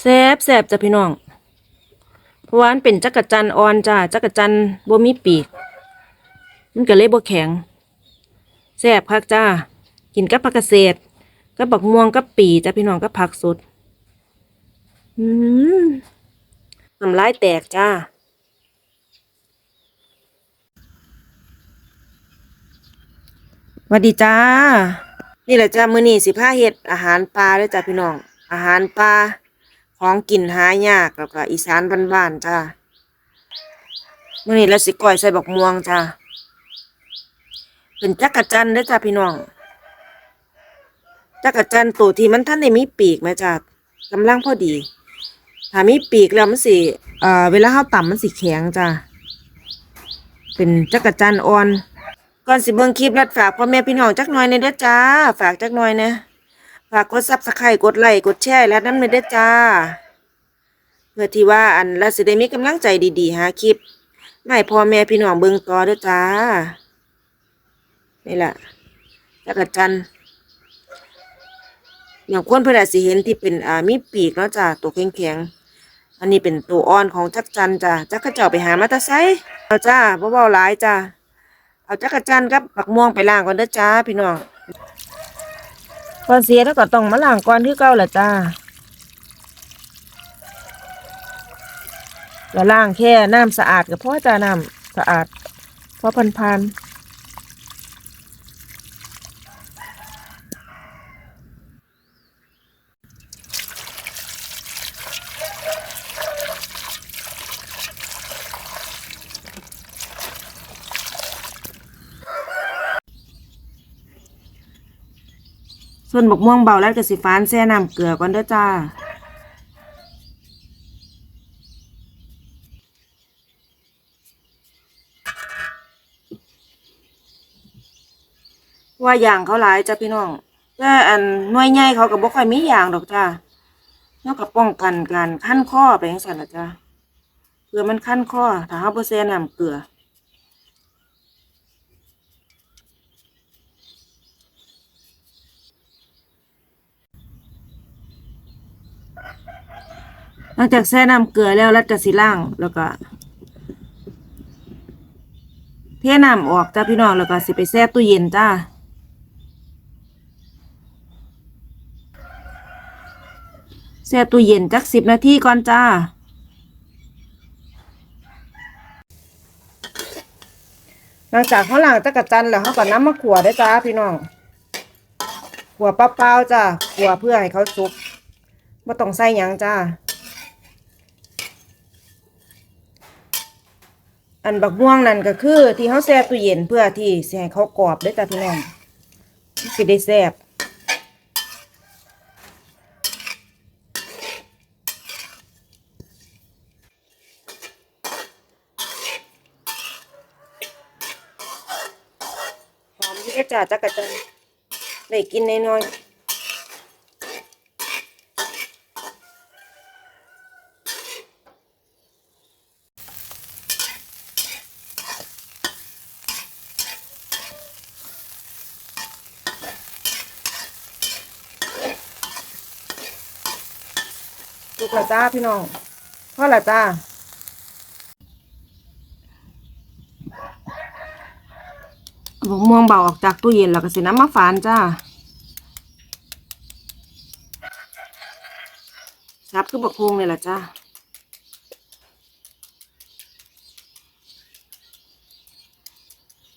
แซบแซบจ้ะพี่น้องเพราะว่ามันเป็นจักรจันอ่อนจ้าจักรจันบ่มีปีก มันก็เลยบ่แข็งแซบคักจ้า กินกับผักเกษตรกับบักม่วงกับปีจ้ะพี่น้องกับผักสดอืมน้ำลายแตกจ้าวัสดีจ้า นี่แหละจ้ามื้อนี้สิพาเฮ็ดอาหารปลาด้อจ้าพี่น้อง อาหารปลา ของกินหายากแล้วก็อีสานบ้านๆจ้ามื้อนี้เราสิก้อยใส่บักม่วงจ้าเป็นจักรจันทร์เด้อจ้าพี่น้องจักรจันตัวที่มันทันได้มีปีกแม่จ้ากำลังพอดี ถ้ามีปีกแล้วมันสิเอ่อเวลาเฮาตำมันสิแข็งจ้าเป็นจักรจันอ่อนก่อนสิเบิ่งคลิปรัดฝากพ่อแม่พี่น้องจักหน่อยในเด้อจ้า ฝากจักหน่อยนะ ฝากกดซับสไครต์กดไลค์กดแชร์และน้ำในเด้จ้า เพื่อที่ว่าอันเราสิได้มีกำลังใจดีๆหาคลิปไมาให้พ่อแม่พี่น้องเบิ่งต่อเด้อจ้า นี่แหละจักรจันอย่างคนเพิ่นอาจสิเห็นที่เป็นอ่ามีปีกเนาะจ้าตัวแข็งๆอันนี้เป็นตัวอ่อนของจักรจันจ้าจักรเจ้าไปหามาตาไสเอาจ้าเว้าหลายจ้าเอาจักรจันกับปักม่วงไปล้างก่อนเด้อจ้าพี่น้อง ก่อนเสียแล้วก็ต้องมาล้างก่อนคือเก่าแหละจ้าก็ล้างแค่น้ำสะอาดก็พอจ้าน้ำสะอาดพอพันพัน ส่วนบกม่วงเบาแล้วก็สิฟ้านแช่น้ำเกลือก่อนเด้อจ้า ว่าอย่างเขาหลายจ้ะพี่น้องแต่อันหน่วยใหญ่เขาก็บ่ค่อยมีอย่างดอกจ้าเนาะก็ป้องกันการคั้นข้อไปจังซั่นละจ้าเพื่อมันคั้นข้อถ้าเฮาบ่แช่น้ำเกลือ หลังจากแช่น้ำเกลือแล้วรัดกระสิล่างแล้วก็ เทน้ำออกจ้าพี่น้องแล้วก็สิไปแช่ตู้เย็นจ้าแช่ตู้เย็นจักสิบนาทีก่อนจ้า หลังจากเขาล้างจักระจันแล้วเขาก็น้ำมาขัวได้จ้าพี่น้องขัวเปล่าๆจ้าขัวเพื่อให้เขาสุกไม่ต้องใส่หยังจ้า อันบักม่วงนั่นก็คือที่เขาแช่ตู้เย็นเพื่อที่สิให้เขากรอบได้อจ้าพี่น้องสิได้แซ่บหอมที่กระจ่าจักระจันได้กินน้อยๆ ละจ้าพี่น้องพ่อละจ้าบกม่วงเบาออกจากตู้เย็นแล้วก็สิน้ำมาฝานจ้าซับคือบักพงเลยล่ะจ้า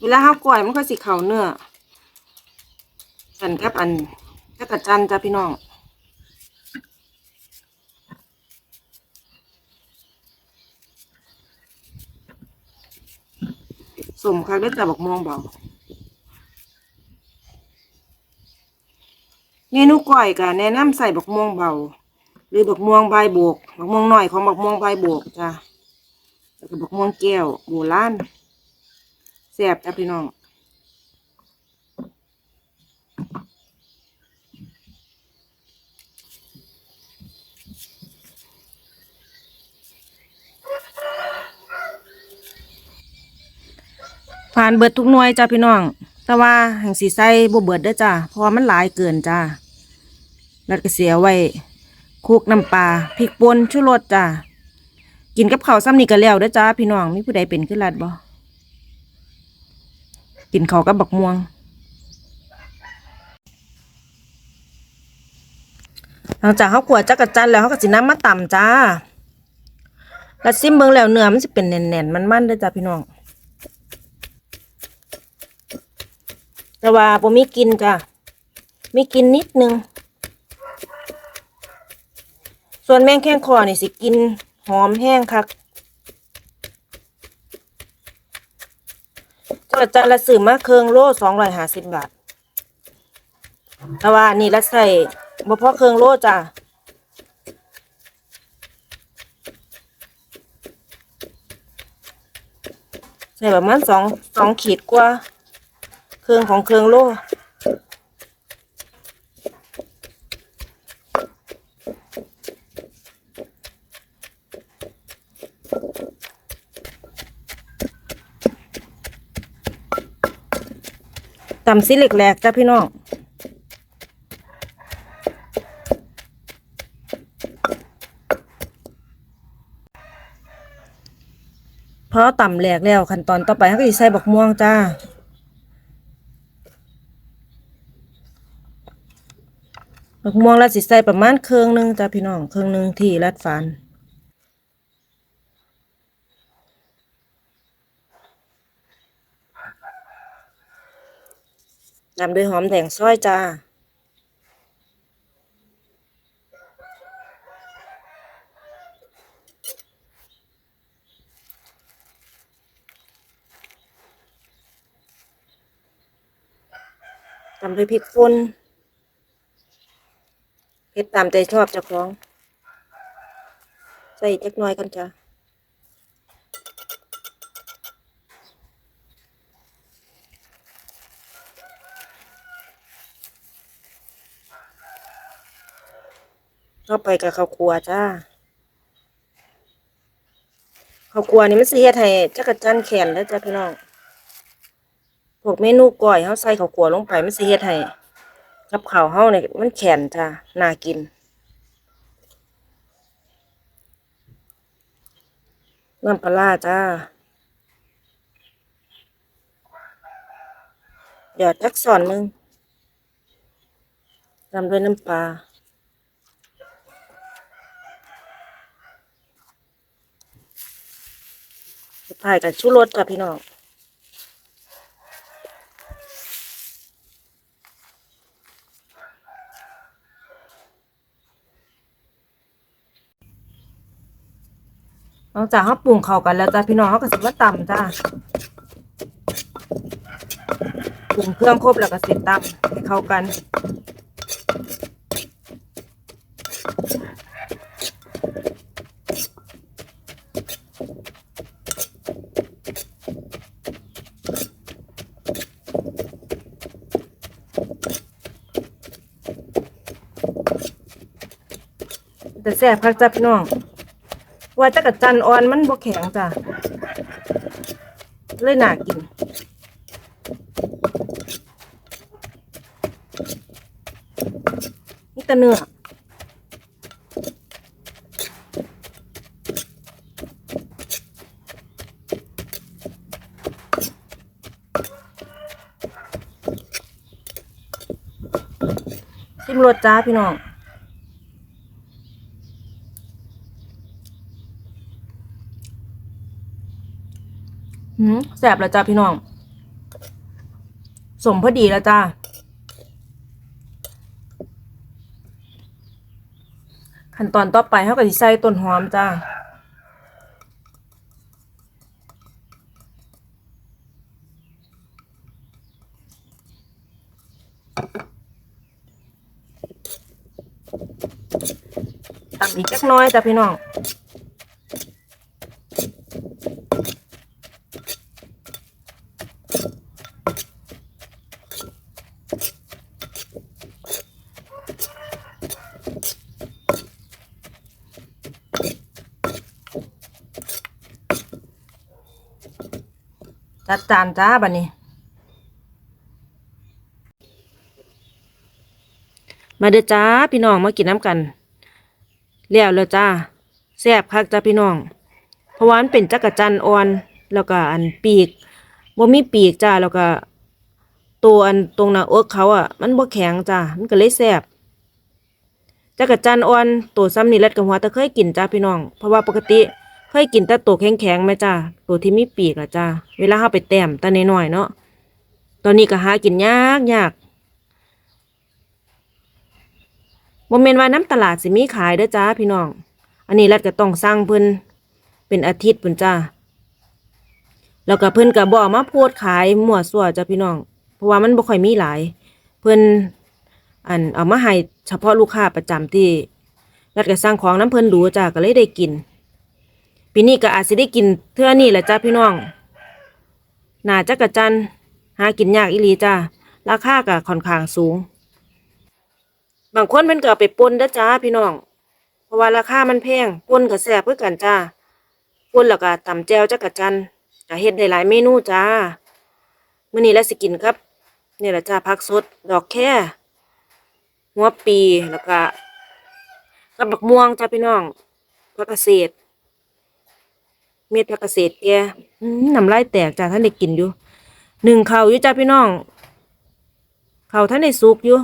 เวลาข้าวกล้วยมันค่อยสิเข่าเนื้อกันกับอันจักระจันจ้าพี่น้อง สมคักได้แต่บอกม่วงเบาเมนูก้อยกะแนะนำใส่บักม่วงเบา หรือบักม่วงใบบวกบักม่วงหน่อยของบักม่วงใบบวกจ้ะแล้วก็บักม่วงแก้วโบราณแซ่บจ้ะพี่น้อง ผ่านเบิดทุกหน่วยจ้ะพี่น้อง แต่ว่าแห่งสีใส่บ่เบิดเด้อจ้ะเพราะว่ามันหลายเกินจ้ะแล้วก็เสียไว้คุกน้ำปลาพริกป่นชูรสจ้ากินกับข้าวซ้ำนี่ก็แล้วเด้อจ้าพี่น้องมีผู้ใดเป็นขึ้นรัดบ่กินข้าวกับบักม่วงหลังจากเขาขวดจักรจันแล้วเขาก็สิน้ำมาต่ำจ้าแล้วซิมเบิ่งแล้วเนื้อมันสิเป็นแน่นๆมันๆเด้อจ้าพี่น้อง แต่ว่าบ่มีกินจ้ะมีกินนิดนึง ส่วนแมงแข้งคอนี่สิกินหอมแห้งคักจักรจันทร์ละซื้อมาเคืองโลสองร้อยห้าสิบบาทแต่ว่านี่ละใส่บ่พอเครื่องโลจ้ะใส่ประมาณสองสองขีดกว่า เครื่องของเครื่องโลตำซิเหล็กแหลกจ้ะพี่น้องพอต่ำแหลกแล้วขั้นตอนต่อไปเขาก็จะใส่บักม่วงจ้า บักม่วงแล้วสิใส่ประมาณเครื่องหนึงจ้าพี่น้องเครื่องหนึงที่รัดฟันตามด้วยหอมแดงซอยจ้าตามด้วยพริกป่น เผ็ดตามใจชอบเจ้าของ ใส่จักหน่อยกันจ้ะเข้าไปกับข้าวคั่วจ้าข้าวคั่วนี่มันสิเฮ็ดให้จักรจันแข็งแล้วจ้ะพี่น้องพวกเมนูก้อยเฮาใส่ข้าวคั่วลงไปมันสิเฮ็ดให้ กับข้าวเฮาเนี่ยมันแข็งจ้าน่ากินน้ำปลาร้าจ้าหยอดจักสอนหนึงตามด้วยน้ำปลาสุดท้ายกับชูรสจ้ะพี่น้อง หลังจากเขาปรุงเข้ากันแล้วจ้ะพี่น้องเขาก็สิมาตำจ้าปรุงเครื่องครบแล้วก็สิตำให้เข้ากันแต่แซ่บคักจ้ะพี่น้อง ว่าจักรจันทร์อ่อนมันบ่แข็งจ้ะ เลยหนากิน นี่ต่เนื้อชิมรสจ้าพี่น้อง แสบแล้วจ้าพี่น้อง สมพอดีแล้วจ้าขั้นตอนต่อไปเขาก็สิใส่ต้นหอมจ้าตำอีกจักน้อยจ้าพี่น้อง จัดจานจ้าบัดนี้ มาเด้อจ้าพี่น้องมากินน้ำกันแล้วแล้วจ้าแซ่บคักจ้าพี่น้อง เพราะว่ามันเป็นจักรจันอ่อน แล้วก็อันปีกบ่มีปีกจ้าแล้วก็ตัวอันตรงหน้าอกเขาอะ มันบ่แข็งจ้ามันก็เลยแซ่บจักรจันอ่อนตัวซ้ำนี่รัดกับหัวแต่เคยกินจ้าพี่น้อง เพราะว่าปกติ เคยกินแต่ตัวแข็งๆไหมจ้าตัวที่มีปีกอะจ้าเวลาเฮาไปแต้มแตาน้อยๆเนาะตอนนี้ก็หากินยากยากบ่แม่นว่าน้ำตลาดสิมีขายเด้อจ้าพี่น้อง อันนี้รัดก็ต้องสั่งเพิ่นเป็นอาทิตย์เพิ่นจ้าแล้วก็เพิ่นก็บ่เอามาโพดขายมั่วซั่วจ้ะพี่น้อง เพราะว่ามันบ่ค่อยมีหลาย เพิ่นอันเอามาให้เฉพาะลูกค้าประจำที่รัดก็สั่งของน้ำเพิ่นดูจ้ะก็เลยได้กิน ปีนี้ก็อาจสิได้กินเทื่อนี้แหละจ้ะพี่น้องหนาจักรจันหากินยากอีหลีจ้ะราคาก็ค่อนข้างสูง บางคนเพิ่นก็เอาไปป่นเด้อจ้าพี่น้อง เพราะว่าราคามันแพงปนก็แซ่บคือกันจ้าปนแล้วก็ตำแจวจักรจันทร์ก็เฮ็ดได้หลายเมนูจ้ามื้อนี้แล้วสิกินครับนี่แหละจ้าผักสดดอกแค่หัวปีแล้วก็กับบักม่วงจ้าพี่น้องผักเกษตร เม็ดผักเกษตรแกน้ำลายแตกจ้าท่านได้กินอยู่หนึ่งเขาอยู่จ้าพี่น้อง เขาท่านได้สุกอยู่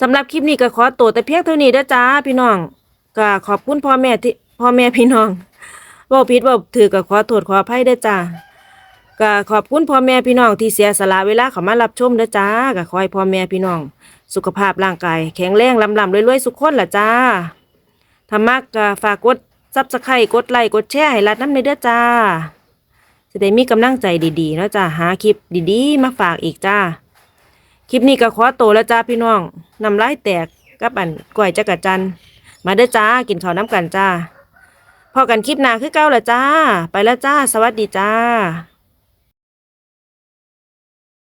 สำหรับคลิปนี้ก็ขอตัวแต่เพียงเท่านี้เด้อจ้าพี่น้องก็ขอบคุณพ่อแม่ที่พ่อแม่พี่น้องเว่าผิดเว่าถือก็ขอโทษขออภัยเด้จ้าก็ขอบคุณพ่อแม่พี่น้องที่เสียสละเวลาเข้ามารับชมเด้อจ้าก็ขอให้พ่อแม่พี่น้อง สุขภาพร่างกาย แข็งแรงลำลำรวยๆสุขคนล่ะจ้าถ้ามักก็ฝากกด ซับสไครต์กดไลค์กดแชร์ให้รัดน้ำในเด้อจ้าจะได้มีกำลังใจดีๆเนาะจ้าหาคลิปดีๆ มาฝากอีกจ้า คลิปนี้ก็ขอโตแล้วจ้าพี่น้องนำลายแตกกับอันก้วยจักรจันมาเด้อจ้ากินข้าวน้ำกันจ้าพอกันคลิปหน้าคือเก้าละจ้า ไปแล้วจ้า สวัสดีจ้า